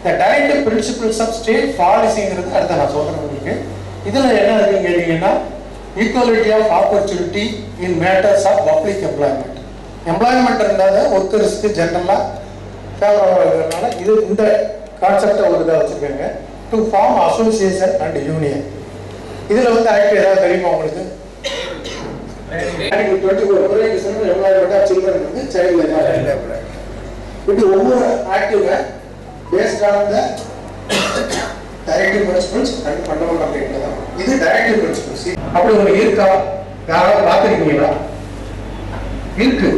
இந்த directive principles of state பாலிசிங்கிறது அடுத்த நான் சொல்றேன் உங்களுக்கு. இதுல என்ன இருக்குன்னு கேட்டீங்கன்னா equality of opportunity in matters of public employment employment இருந்தால் ஒர்க்கர்ஸ்க்கு ஜென்ரலாக ஃபேவரபிளாக இருக்கிறதுனால இது இந்த கான்செப்டை ஒரு இதாக வச்சுருக்காங்க. To form association and union இதில் வந்து ஆக்ட் ஏதாவது தெரியுமா உங்களுக்கு? Twenty four provision employment of children வந்து சைல்டு லேபர் இப்படி ஒவ்வொரு ஆக்டிவை based on the directive principles and fundamental ரைட்ல தான். இது டைரக்டிவ் பிரின்சிபல்ஸ் அப்படி உங்களுக்கு இருக்கா? யாராவது பார்த்துருக்கீங்களா? இருக்கு.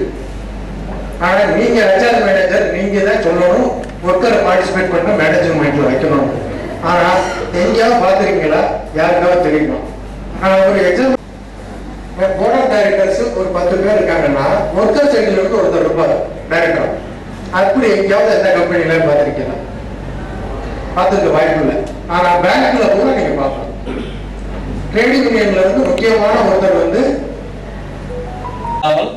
ஆனா நீங்க ஹெச்ஆர் மேனேஜர் நீங்க தான் சொல்லணும். ஒர்க்கரை பார்ட்டிசிபேட் பண்ண மேனேஜர் மைண்ட்ல வைக்கணும். ஆனா எங்கேயாவது பார்த்துருக்கீங்களா? யாருக்காவது தெரியுமா? ஆனா ஒரு எக்ஸாம்பிள் போர்ட் ஆஃப் டைரக்டர்ஸ் ஒரு பத்து பேர் இருக்காங்கன்னா ஒர்க்கர் சைடுல இருந்து ஒருத்தர் இருப்பார் டைரக்டர் அப்படி எங்கேயாவது எந்த கம்பெனில பார்த்துருக்கீங்களா? பார்த்துருக்க வாய்ப்பு இல்லை ஆனா பேங்க்ல கூட நீங்க பார்க்கலாம். ட்ரேடிங் யூனியன்ல இருந்து முக்கியமான ஒருத்தர் வந்து ஆனால்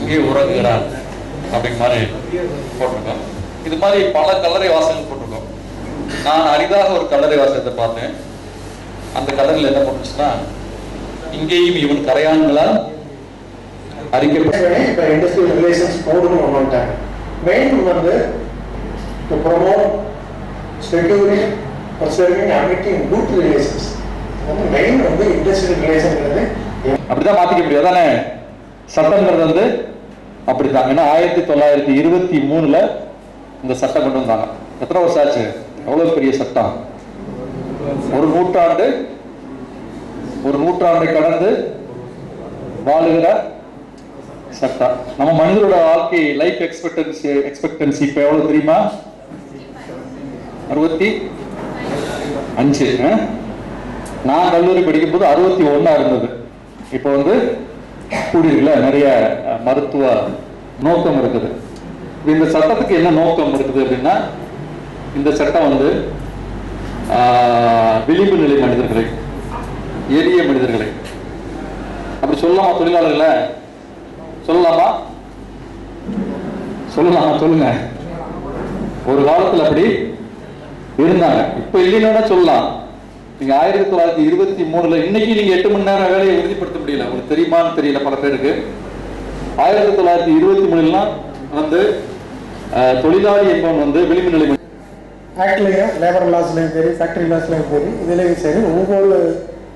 இங்கே உறங்குகிறான் அப்படிங்கிற மாதிரி போட்டிருக்கோம். இது மாதிரி பல கல்லறை வாசகங்கள் போட்டிருக்கோம். நான் அரிதாக ஒரு கல்லறை வாசகத்தை பார்த்தேன். அந்த கல்லறையில் என்ன போட்டுச்சுன்னா இங்கேயும் இவன் கரையான்களால் அரிக்கப்பட்ட இப்போ இண்டஸ்ட்ரியல் ரிலேஷன்ஸ் போடணும் ஒன்று வந்துட்டாங்க மெயின் வந்து to promote securing preserving amity good relations வந்து மெயின் வந்து இண்டஸ்ட்ரியல் ரிலேஷன்ங்கிறது அப்படிதான் மாத்திக்க முடியும். அதானே? சட்டங்கிறது வந்து அப்படிதான் ஏன்னா ஆயிரத்தி தொள்ளாயிரத்தி இருபத்தி மூணுல இந்த சட்டம் கொண்டு வந்தாங்க. எத்தனை வருஷம் ஆச்சு? எவ்வளவு பெரிய சட்டம்? ஒரு நூற்றாண்டு ஒரு நூற்றாண்டை கடந்து வாழுகிற சட்டம் நம்ம மனிதரோட வாழ்க்கை லைஃப் எக்ஸ்பெக்டன்சி எக்ஸ்பெக்டன்சி இப்போ எவ்வளவு தெரியுமா? அறுபத்தி அஞ்சு ஆ? நான் கல்லூரி படிக்கும் போது அறுபத்தி ஒன்றா இருந்தது. இப்போ வந்து கூடியிருக்குல்ல நிறைய மருத்துவ நோக்கம் இருக்குது. இந்த சட்டத்துக்கு என்ன நோக்கம் இருக்குது அப்படின்னா இந்த சட்டம் வந்து விளிம்பு நிலை மனிதர்களை எளிய மனிதர்களை. அப்படி சொல்லலாமா தொழிலாளர்களை? சொல்லலாமா? சொல்லலாமா? சொல்லுங்க. ஒரு காலத்துல அப்படி இருந்தாங்க. இப்ப இல்லைன்னா சொல்லலாம். நீங்க ஆயிரத்தி தொள்ளாயிரத்தி இருபத்தி மூணுல இன்னைக்கு நீங்க எட்டு மணி நேரம் வேலையை உறுதிப்படுத்த முடியல. உங்களுக்கு தெரியுமான்னு தெரியல பல பேருக்கு. ஆயிரத்தி தொள்ளாயிரத்தி இருபத்தி மூணுலாம் வந்து தொழிலாளி என்பவன் வந்து விளிம்பு நிலை ஆக்ட்லையும் லேபர் லாஸ்லையும் சரி ஃபேக்டரி லாஸ்லையும் சரி இதுலேயும் சரி. ஒவ்வொரு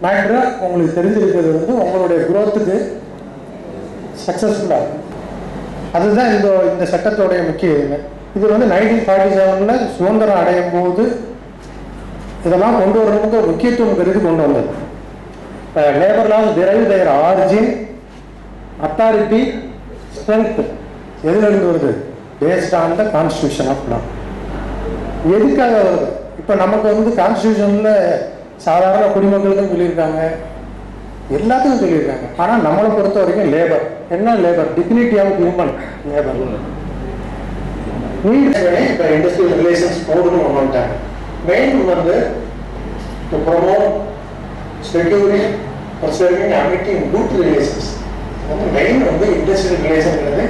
மேட்டரும் உங்களுக்கு தெரிஞ்சிருக்கிறது வந்து உங்களுடைய குரோத்துக்கு சக்ஸஸ்ஃபுல்லாக அதுதான் இந்த இந்த சட்டத்தோடைய முக்கிய இது. இது வந்து நைன்டீன் ஃபார்ட்டி செவனில் சுதந்திரம் அடையும் போது இதெல்லாம் கொண்டு வரணுங்க முக்கியத்துவம் கருதி கொண்டு வந்தது. Labour laws derive their origin authority strength எதுலேருந்து வருது? Based on the constitution of law எதுக்காக வருது? இப்போ நமக்கு வந்து கான்ஸ்டியூஷனில் சாதாரண குடிமக்களுக்கும் சொல்லியிருக்காங்க. எல்லாத்துக்கும் சொல்லியிருக்காங்க. ஆனால் நம்மளை பொறுத்த வரைக்கும் லேபர் என்ன labour dignity of human labour இப்போ இண்டஸ்ட்ரியல் ரிலேஷன்ஸ் போடணும் ஒன்று வந்துட்டாங்க மெயின் வந்து to promote securing preserving amity good relations வந்து மெயின் வந்து இண்டஸ்ட்ரியல் ரிலேஷன்ங்கிறது